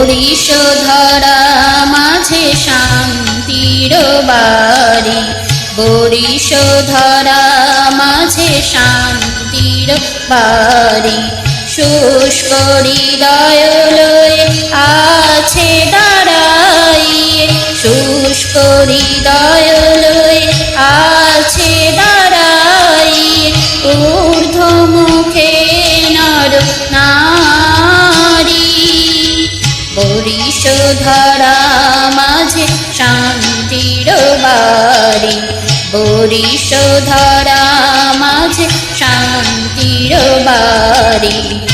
বরিশধরা মাঝে শান্তির বাড়ি। বরিশধরা মাঝে শান্তির বাড়ি। শুষ্ক হৃদয় লয়ে আছে দাঁড়াইয়ে। শুষ্ক হৃদয় লয়ে আছে দাঁড়াইয়ে। ঊর্ধ্ব মুখে নর নারী বরিশধরা মাঝে শান্তির বাড়ি। বরিশধরা মাঝে শান্তির বাড়ি।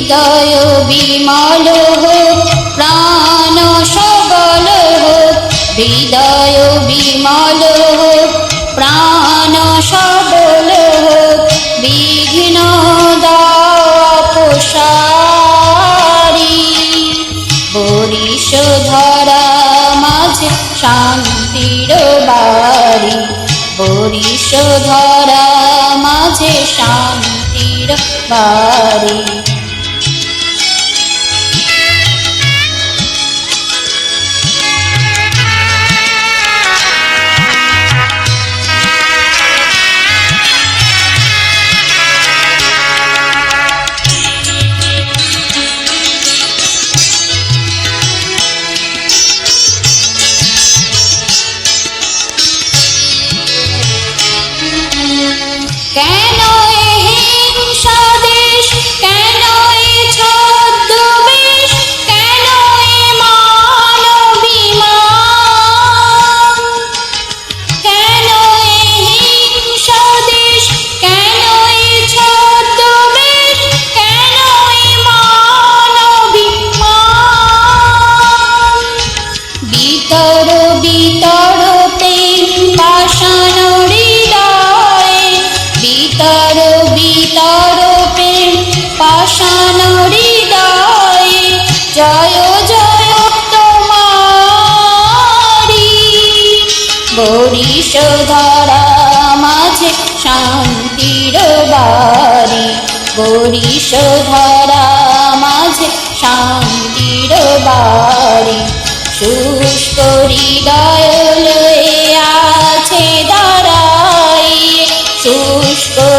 হৃদয় বিমল হোক, প্রাণ সবল হোক, হৃদয় বিমল হোক, প্রাণ সবল হোক, বিঘ্ন দাপসারি বরিশ ধরা মাঝে শান্তির বাড়ি বরিশ ধরা মাঝে শান্তির বাড়ি। ¿Qué? বিতর বিতর প্রেম, পাষাণ হৃদয়ে। জয় জয় তোমারি। বরিশ ধরা মাঝে শান্তির বাড়ি। বরিশ ধরা মাঝে শান্তির বাড়ি। শুষ্ক হৃদয়